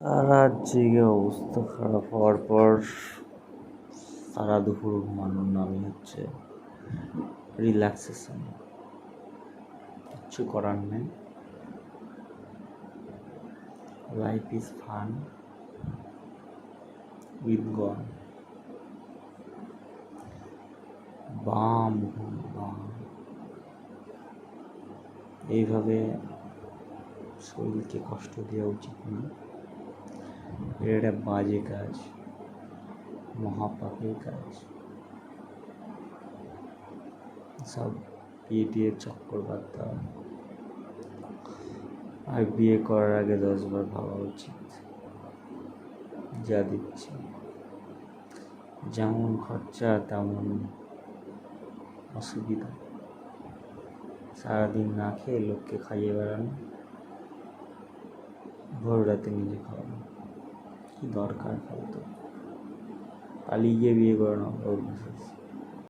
সারা জেগে অবস্থা খারাপ হওয়ার পর সারা দুপুর ঘুমানোর নামই হচ্ছে রিল্যাক্সেশন কিচ্ছু করার নেই। Life is fun with God বাম বাম। এইভাবে শরীরকে কষ্ট দেওয়া উচিত না। এটা বাজে কাজ, মহাপাপের কাজ। সব বিয়ে টিয়ে চক্কর দেওয়া আর বিয়ে করার আগে দশবার ভাবা উচিত। যা দিচ্ছে। যেমন খরচা, তেমন অসুবিধা। সারাদিন না খেয়ে লোককে খাইয়ে বেড়ানো, ভোর রাতে নিজে খাওয়ানো। কি দরকার ফালতু পালিয়ে গিয়ে বিয়ে করে নাও